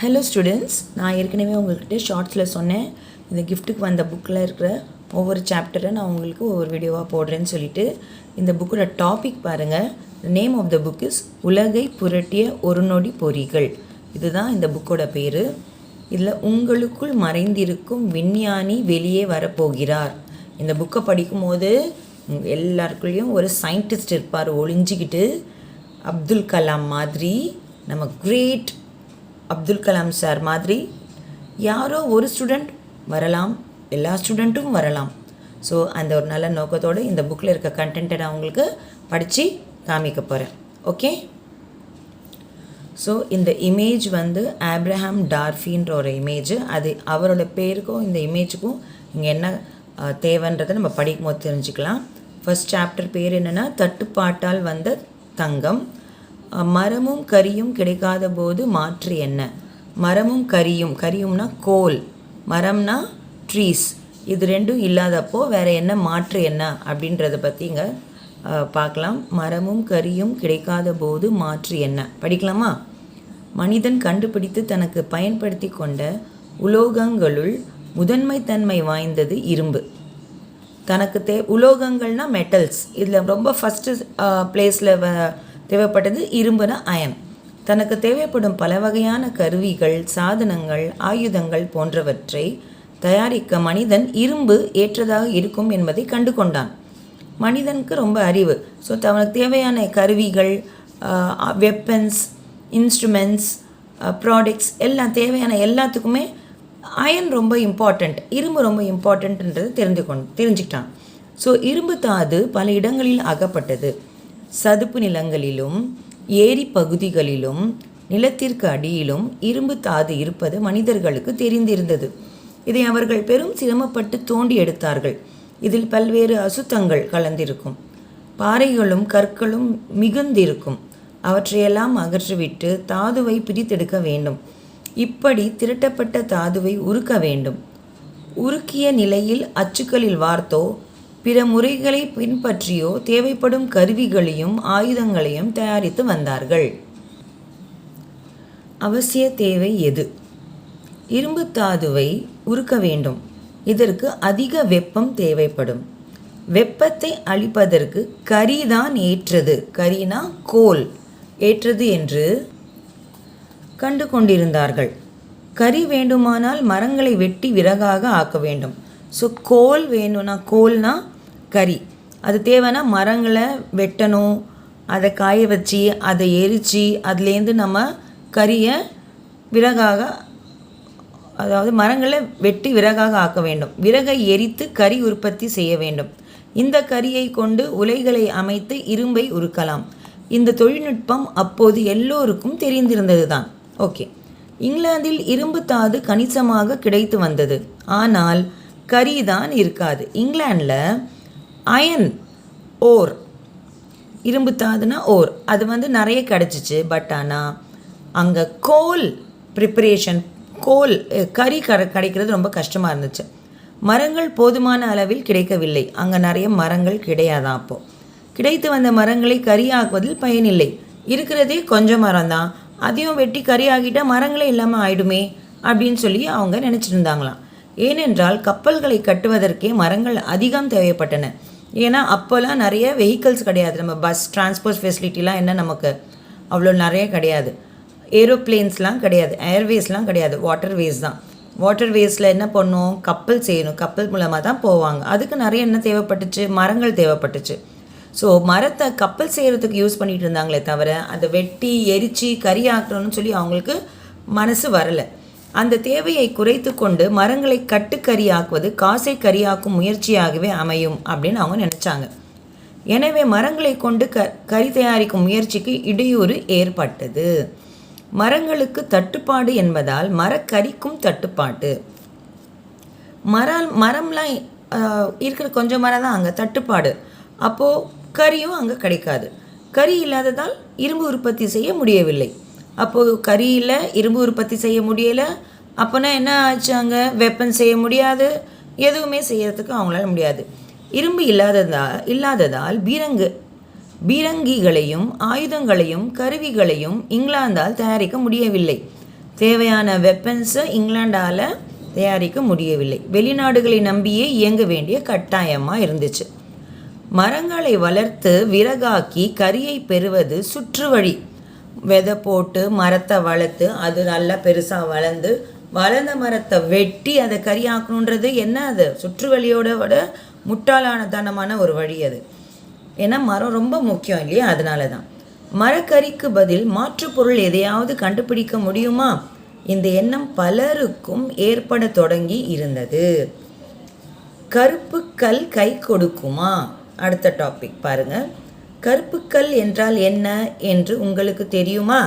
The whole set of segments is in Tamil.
ஹலோ ஸ்டூடெண்ட்ஸ் நான் ஏற்கனவே உங்கள்கிட்ட ஷார்ட்ஸில் சொன்னேன். இந்த கிஃப்ட்டுக்கு வந்த புக்கில் இருக்கிற ஒவ்வொரு சாப்டரை நான் உங்களுக்கு ஒவ்வொரு வீடியோவாக போடுறேன்னு சொல்லிட்டு இந்த புக்கோட டாபிக் பாருங்கள் name of the book is உலகை புரட்டிய ஒரு நொடி பொறிகள். இதுதான் இந்த புக்கோட பேர். இதில் உங்களுக்குள் மறைந்திருக்கும் விஞ்ஞானி வெளியே வரப்போகிறார். இந்த புக்கை படிக்கும்போது எல்லாருக்குள்ளேயும் ஒரு சயின்டிஸ்ட் இருப்பார் ஒளிஞ்சிக்கிட்டு. அப்துல் கலாம் மாதிரி நம்ம கிரேட் அப்துல் கலாம் சார் மாதிரி யாரோ ஒரு ஸ்டூடெண்ட் வரலாம் எல்லா ஸ்டூடெண்ட்டும் வரலாம். ஸோ அந்த ஒரு நல்ல நோக்கத்தோடு இந்த புக்கில் இருக்க கண்டென்ட்டை நான் உங்களுக்கு படித்து காமிக்க போகிறேன் ஓகே ஸோ இந்த இமேஜ் வந்து ஆப்ரஹாம் டார்ஃபின்ற ஒரு இமேஜ் அது அவரோட பேருக்கும் இந்த இமேஜுக்கும் இங்கே என்ன தேவைன்றதை நம்ம படிக்கும் போது தெரிஞ்சுக்கலாம். ஃபஸ்ட் சாப்டர் பேர் என்னென்னா தட்டுப்பாட்டால் வந்த தங்கம். மரமும் கரியும் கிடைக்காத போது மாற்று என்ன? மரமும் கரியும். கரியும்னா கோல். மரம்னா ட்ரீஸ் இது ரெண்டும் இல்லாதப்போ வேறு என்ன மாற்று என்ன அப்படின்றத பற்றிங்க பார்க்கலாம். மரமும் கரியும் கிடைக்காத போது மாற்று என்ன? படிக்கலாமா? மனிதன் கண்டுபிடித்து தனக்கு பயன்படுத்தி கொண்ட உலோகங்களுள் முதன்மைத்தன்மை வாய்ந்தது இரும்பு. தனக்கு தே உலோகங்கள்னா மெட்டல்ஸ் இதில் ரொம்ப ஃபஸ்ட்டு ப்ளேஸில் தேவைப்பட்டது இரும்புன அயன். தனக்கு தேவைப்படும் பல வகையான கருவிகள் சாதனங்கள் ஆயுதங்கள் போன்றவற்றை தயாரிக்க மனிதன் இரும்பு ஏற்றதாக இருக்கும் என்பதை கண்டு கொண்டான் மனிதனுக்கு ரொம்ப அறிவு. ஸோ அவனுக்கு தேவையான கருவிகள் வெப்பன்ஸ் இன்ஸ்ட்ருமெண்ட்ஸ் ப்ராடக்ட்ஸ் எல்லாம் தேவையான எல்லாத்துக்குமே அயன் ரொம்ப இம்பார்ட்டண்ட் இரும்பு ரொம்ப இம்பார்ட்டண்ட்டுன்றதை தெரிந்து கொண்டு தெரிஞ்சுக்கிட்டான். ஸோ இரும்பு தாது பல இடங்களில் அகப்பட்டது. சதுப்பு நிலங்களிலும் ஏரி பகுதிகளிலும் நிலத்திற்கு அடியிலும் இரும்பு தாது இருப்பது மனிதர்களுக்கு தெரிந்திருந்தது. இதை அவர்கள் பெரும் சிரமப்பட்டு தோண்டி எடுத்தார்கள். இதில் பல்வேறு அசுத்தங்கள் கலந்திருக்கும். பாறைகளும் கற்களும் மிகுந்திருக்கும். அவற்றையெல்லாம் அகற்றிவிட்டு தாதுவை பிரித்தெடுக்க வேண்டும். இப்படி திரட்டப்பட்ட தாதுவை உருக்க வேண்டும். உருக்கிய நிலையில் அச்சுக்களில் வார்த்தோ பிற முறைகளை பின்பற்றியோ தேவைப்படும் கருவிகளையும் ஆயுதங்களையும் தயாரித்து வந்தார்கள். அவசிய தேவை எது? இரும்பு தாதுவை உருக்க வேண்டும். இதற்கு அதிக வெப்பம் தேவைப்படும். வெப்பத்தை அளிப்பதற்கு கரிதான் ஏற்றது. கரினா கோல். ஏற்றது என்று கண்டு கொண்டிருந்தார்கள் கரி வேண்டுமானால் மரங்களை வெட்டி விறகாக ஆக்க வேண்டும். ஸோ கோல் வேணும்னா கோல்னால் கறி. அது தேவைன்னா மரங்களை வெட்டணும் அதை காய வச்சு அதை எரித்து அதுலேருந்து நம்ம கரியை விறகாக அதாவது மரங்களை வெட்டி விறகாக ஆக்க வேண்டும். விறகை எரித்து கறி உற்பத்தி செய்ய வேண்டும். இந்த கரியை கொண்டு உலைகளை அமைத்து இரும்பை உருக்கலாம். இந்த தொழில்நுட்பம் அப்போது எல்லோருக்கும் தெரிந்திருந்தது தான் ஓகே. இங்கிலாந்தில் இரும்பு தாது கணிசமாக கிடைத்து வந்தது. ஆனால் கரி தான் இருக்காது. இங்கிலாந்தில் அயன் ஓர் இரும்பு தாதுனா ஓர். அது வந்து நிறைய கிடச்சிச்சு பட் ஆனால் அங்கே கோல் ப்ரிப்பரேஷன் கோல் கறி கட கிடைக்கிறது ரொம்ப கஷ்டமாக இருந்துச்சு. மரங்கள் போதுமான அளவில் கிடைக்கவில்லை. அங்கே நிறைய மரங்கள் கிடையாதான் அப்போது கிடைத்து வந்த மரங்களை கறியாக்குவதில் பயனில்லை. இருக்கிறதே கொஞ்சம் மரம் தான் அதையும் வெட்டி கறியாகிட்டால் மரங்களே இல்லாமல் ஆயிடுமே அப்படின்னு சொல்லி அவங்க நினச்சிட்டு இருந்தாங்களாம். ஏனென்றால் கப்பல்களை கட்டுவதற்கே மரங்கள் அதிகம் தேவைப்பட்டன. ஏன்னா அப்போல்லாம் நிறைய வெஹிக்கல்ஸ் கிடையாது. நம்ம பஸ் டிரான்ஸ்போர்ட் ஃபெசிலிட்டிலாம் என்ன நமக்கு? அவ்வளோ நிறைய கிடையாது. ஏரோப்ளேன்ஸ்லாம் கிடையாது. ஏர்வேஸ்லாம் கிடையாது. வாட்டர்வேஸ் தான். வாட்டர்வேஸில் என்ன பண்ணும் கப்பல் செய்யணும். கப்பல் மூலமாக தான் போவாங்க. அதுக்கு நிறைய என்ன தேவைப்பட்டுச்சு? மரங்கள் தேவைப்பட்டுச்சு. ஸோ மரத்தை கப்பல் செய்கிறதுக்கு யூஸ் பண்ணிகிட்டு இருந்தாங்களே தவிர அதை வெட்டி எரித்து கறி ஆக்கணும்னு சொல்லி அவங்களுக்கு மனசு வரலை. அந்த தேவையை குறைத்து கொண்டு மரங்களை கட்டுக்கரியாக்குவது காசை கரியாக்கும் முயற்சியாகவே அமையும் அப்படின்னு அவங்க நினச்சாங்க. எனவே மரங்களை கொண்டு க கறி தயாரிக்கும் முயற்சிக்கு இடையூறு ஏற்பட்டது. மரங்களுக்கு தட்டுப்பாடு என்பதால் மரக்கரிக்கும் தட்டுப்பாடு மரம் மரம்லாம் இருக்கிற கொஞ்சம் மரம் தான் அங்கே தட்டுப்பாடு. அப்போது கறியும் அங்கே கிடைக்காது. கறி இல்லாததால் இரும்பு உற்பத்தி செய்ய முடியவில்லை. அப்போது கறியில் இரும்பு உற்பத்தி செய்ய முடியலை. அப்போனா என்ன ஆச்சு அங்கே? வெப்பன் செய்ய முடியாது. எதுவுமே செய்யறதுக்கு அவங்களால முடியாது. இரும்பு இல்லாததா இல்லாததால் பீரங்கு பீரங்கிகளையும் ஆயுதங்களையும் கருவிகளையும் இங்கிலாந்தால் தயாரிக்க முடியவில்லை. தேவையான வெப்பன்ஸை இங்கிலாண்டால் தயாரிக்க முடியவில்லை. வெளிநாடுகளை நம்பியே இயங்க வேண்டிய கட்டாயமாக இருந்துச்சு. மரங்களை வளர்த்து விறகாக்கி கரியை பெறுவது சுற்று வழி. விதை போட்டு மரத்தை வளர்த்து அது நல்லா பெருசாக வளர்ந்து வளர்ந்த மரத்தை வெட்டி அதை கறியாக்கணுன்றது என்ன அது? சுற்று வழியோட விட முட்டாளானதனமான ஒரு வழி அது. ஏன்னா மரம் ரொம்ப முக்கியம் இல்லையா? அதனால தான் மரக்கறிக்கு பதில் மாற்றுப் பொருள் எதையாவது கண்டுபிடிக்க முடியுமா? இந்த எண்ணம் பலருக்கும் ஏற்பட தொடங்கி இருந்தது. கருப்பு கல் கை கொடுக்குமா? அடுத்த டாபிக் பாருங்கள் கருப்புக்கல் என்றால் என்ன என்று உங்களுக்கு தெரியுமா?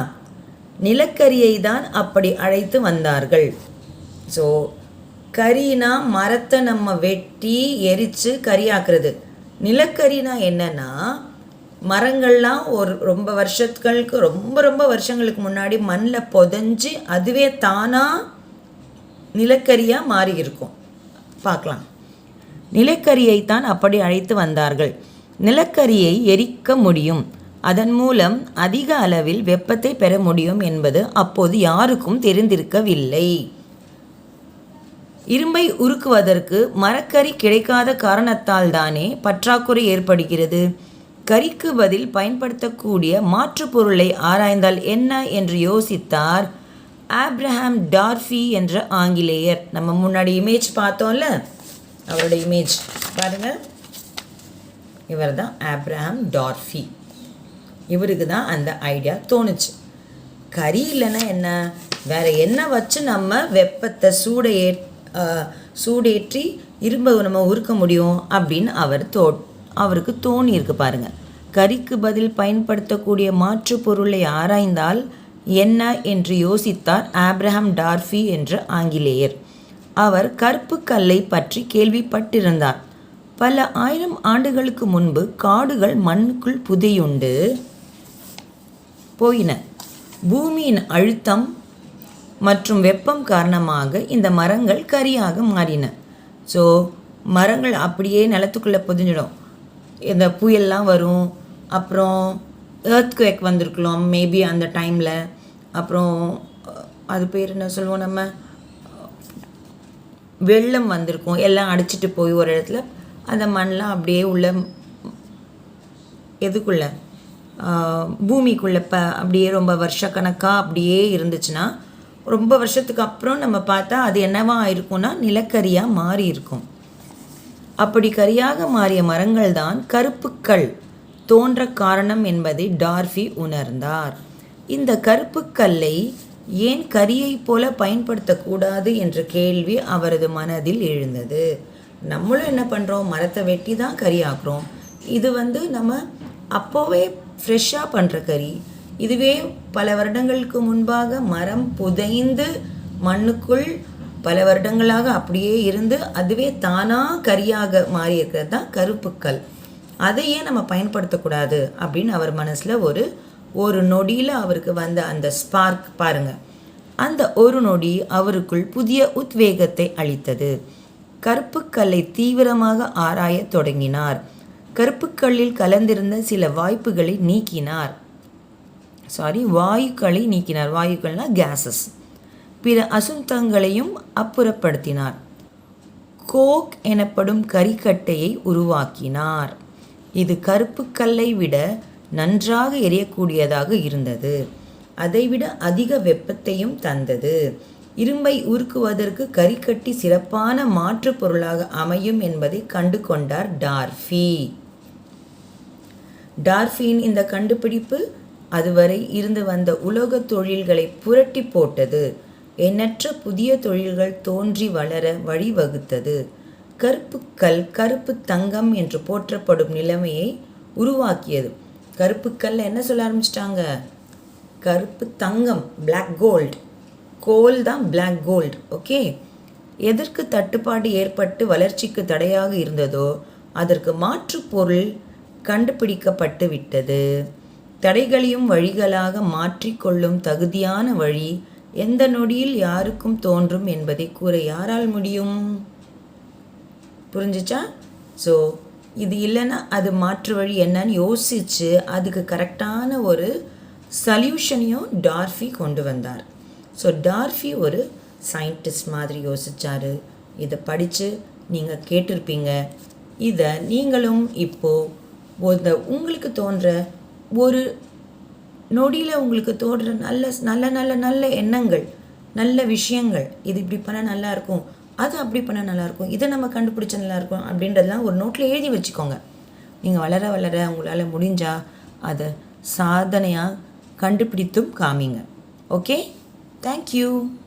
நிலக்கரியை தான் அப்படி அழைத்து வந்தார்கள். ஸோ கரினா மரத்தை நம்ம வெட்டி எரித்து கரியாக்குறது. நிலக்கரினா என்னன்னா மரங்கள்லாம் ஒரு ரொம்ப வருஷத்துகளுக்கு ரொம்ப ரொம்ப வருஷங்களுக்கு முன்னாடி மண்ணில் புதஞ்சி அதுவே தானாக நிலக்கரியாக மாறி இருக்கும் பார்க்கலாம். நிலக்கரியை தான் அப்படி அழைத்து வந்தார்கள். நிலக்கரியை எரிக்க முடியும். அதன் மூலம் அதிக அளவில் வெப்பத்தை பெற முடியும் என்பது அப்போது யாருக்கும் தெரிந்திருக்கவில்லை. இரும்பை உருக்குவதற்கு மரக்கறி கிடைக்காத காரணத்தால் தானே பற்றாக்குறை ஏற்படுகிறது. கறிக்கு பதில் பயன்படுத்தக்கூடிய மாற்றுப் பொருளை ஆராய்ந்தால் என்ன என்று யோசித்தார் ஆப்ரஹாம் டார்ஃபி என்ற ஆங்கிலேயர். நம்ம முன்னாடி இமேஜ் பார்த்தோம்ல? அவரோட இமேஜ். பாருங்கள் இவர் தான் ஆப்ரஹாம் டார்ஃபி. இவருக்கு தான் அந்த ஐடியா தோணுச்சு. கறி இல்லைன்னா என்ன? வேற என்ன வச்சு நம்ம வெப்பத்தை சூடை ஏ சூடேற்றி இரும்பை நம்ம உருக்க முடியும் அப்படின்னு அவர் தோ அவருக்கு தோணி இருக்கு பாருங்க. கறிக்கு பதில் பயன்படுத்தக்கூடிய மாற்று பொருளை ஆராய்ந்தால் என்ன என்று யோசித்தார் ஆப்ரஹாம் டார்ஃபி என்ற ஆங்கிலேயர். அவர் கருப்பு கல்லை பற்றி கேள்விப்பட்டிருந்தார். பல ஆயிரம் ஆண்டுகளுக்கு முன்பு காடுகள் மண்ணுக்குள் புதையுண்டு. போயின. பூமியின் அழுத்தம் மற்றும் வெப்பம் காரணமாக இந்த மரங்கள் கரியாக மாறின. ஸோ மரங்கள் அப்படியே நிலத்துக்குள்ளே புதிஞ்சிடும். இந்த புயல்லாம் வரும். அப்புறம் earthquake வந்திருக்கலாம் மேபி அந்த டைமில் அப்புறம் அது பேர் என்ன சொல்லுவோம் நம்ம? வெள்ளம் வந்திருக்கும். எல்லாம் அடிச்சிட்டு போய் ஒரு இடத்துல அந்த மண்ணெலாம் அப்படியே உள்ள எதுக்குள்ளே? பூமிக்குள்ளே இப்போ ப அப்படியே ரொம்ப வருஷக்கணக்காக அப்படியே இருந்துச்சுன்னா ரொம்ப வருஷத்துக்கு அப்புறம் நம்ம பார்த்தா அது என்னவா இருக்கும்னா நிலக்கரியாக மாறி இருக்கும். அப்படி கரியாக மாறிய மரங்கள் தான் கருப்புக்கள். தோன்ற காரணம் என்பதை டார்ஃபி உணர்ந்தார். இந்த கருப்புக்கல்லை ஏன் கரியைப் போல பயன்படுத்தக்கூடாது என்ற கேள்வி அவரது மனதில் எழுந்தது. நம்மளும் என்ன பண்ணுறோம் மரத்தை வெட்டி தான் கறி ஆக்குறோம். இது வந்து நம்ம அப்போவே ஃப்ரெஷ்ஷாக பண்ணுற கறி. இதுவே பல வருடங்களுக்கு முன்பாக மரம் புதைந்து மண்ணுக்குள் பல வருடங்களாக அப்படியே இருந்து அதுவே தானாக கரியாக மாறி இருக்கிறது தான் கருப்புக்கல். அதையே நம்ம பயன்படுத்தக்கூடாது அப்படின்னு அவர் மனசில் ஒரு ஒரு நொடியில் அவருக்கு வந்த அந்த ஸ்பார்க் பாருங்கள் அந்த ஒரு நொடி அவருக்குள் புதிய உத்வேகத்தை அளித்தது. கருப்புக்கல்லை தீவிரமாக ஆராயத் தொடங்கினார். கருப்புக்கல்லில் கலந்திருந்த சில வாய்ப்புகளை நீக்கினார். சாரி வாயுக்களை நீக்கினார். வாயுக்கள்னா கேஸஸ் பிற அசுத்தங்களையும் அப்புறப்படுத்தினார். கோக் எனப்படும் கரிக்கட்டையை உருவாக்கினார். இது கருப்புக்கல்லை விட நன்றாக எரியக்கூடியதாக இருந்தது. அதைவிட அதிக வெப்பத்தையும் தந்தது. இரும்பை உருக்குவதற்கு கரிக்கட்டி சிறப்பான மாற்றுப் பொருளாக அமையும் என்பதை கண்டு கொண்டார் டார்ஃபி. டார்ஃபியின் இந்த கண்டுபிடிப்பு அதுவரை இருந்து வந்த உலோகத் தொழில்களை புரட்டி போட்டது. எண்ணற்ற புதிய தொழில்கள் தோன்றி வளர வழிவகுத்தது. கருப்பு கல் கருப்பு தங்கம் என்று போற்றப்படும் நிலைமையை உருவாக்கியது. கருப்புக்கல் என்ன சொல்ல ஆரம்பிச்சிட்டாங்க? கருப்பு தங்கம் பிளாக் கோல்டு கோல் தான் பிளாக் கோல்டு ஓகே எதற்கு தட்டுப்பாடு ஏற்பட்டு வளர்ச்சிக்கு தடையாக இருந்ததோ அதற்கு மாற்று பொருள் கண்டுபிடிக்கப்பட்டு விட்டது. தடைகளையும் வழிகளாக மாற்றிக்கொள்ளும் தகுதியான வழி எந்த நொடியில் யாருக்கும் தோன்றும் என்பதை கூற யாரால் முடியும்? புரிஞ்சுச்சா? ஸோ இது இல்லைன்னா அது மாற்று வழி என்னன்னு யோசித்து அதுக்கு கரெக்டான ஒரு சல்யூஷனையும் டார்ஃபி கொண்டு வந்தார். ஸோ டார்ஃபி ஒரு சயின்டிஸ்ட் மாதிரி யோசிச்சாரு. இதை படித்து நீங்கள் கேட்டிருப்பீங்க. இதை நீங்களும் இப்போது இந்த உங்களுக்கு தோன்ற ஒரு நொடியில் உங்களுக்கு தோன்ற நல்ல நல்ல நல்ல நல்ல எண்ணங்கள் நல்ல விஷயங்கள் இது இப்படி பண்ணால் நல்லாயிருக்கும் அது அப்படி பண்ணால் நல்லாயிருக்கும் இதை நம்ம கண்டுபிடிச்சா நல்லாயிருக்கும் அப்படின்றதெல்லாம் ஒரு நோட்டில் எழுதி வச்சுக்கோங்க. நீங்கள் வளர வளர உங்களால் முடிஞ்சால் அதை சாதனையாக கண்டுபிடித்தும் காமிங்க. ஓகே? Thank you.